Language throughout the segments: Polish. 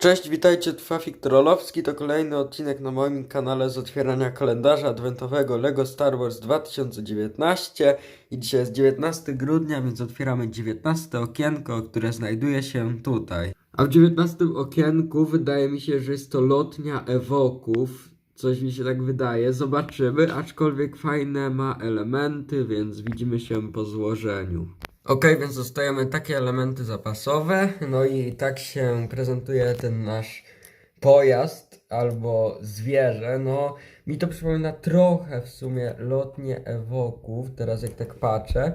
Cześć, witajcie, tu Fafik Trollowski, to kolejny odcinek na moim kanale z otwierania kalendarza adwentowego LEGO Star Wars 2019 i dzisiaj jest 19 grudnia, więc otwieramy 19 okienko, które znajduje się tutaj. A w 19 okienku wydaje mi się, że jest to lotnia ewoków, coś mi się tak wydaje, zobaczymy, aczkolwiek fajne ma elementy, więc widzimy się po złożeniu. Ok, więc dostajemy takie elementy zapasowe, no i tak się prezentuje ten nasz pojazd albo zwierzę. No, mi to przypomina trochę w sumie lotnie ewoków, teraz jak tak patrzę,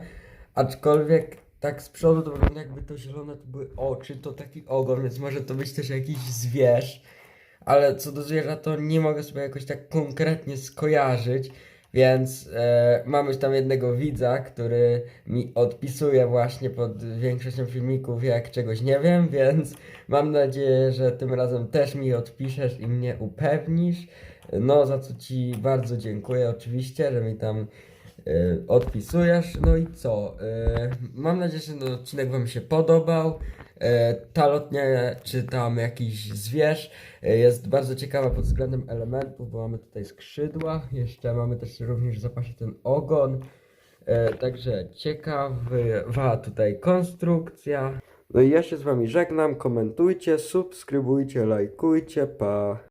aczkolwiek tak z przodu to wygląda jakby to zielone to były oczy, to taki ogon, więc może to być też jakiś zwierz, ale co do zwierza to nie mogę sobie jakoś tak konkretnie skojarzyć. Więc e, mamy tam jednego widza, który mi odpisuje właśnie pod większością filmików, jak czegoś nie wiem, więc mam nadzieję, że tym razem też mi odpiszesz i mnie upewnisz. No, za co Ci bardzo dziękuję oczywiście, że mi tam odpisujesz. No i co? E, mam nadzieję, że ten odcinek Wam się podobał. E, ta lotnia, czy tam jakiś zwierz e, jest bardzo ciekawa pod względem elementów, bo mamy tutaj skrzydła, jeszcze mamy też również w zapasie ten ogon. E, także ciekawa tutaj konstrukcja. No i ja się z Wami żegnam, komentujcie, subskrybujcie, lajkujcie, pa.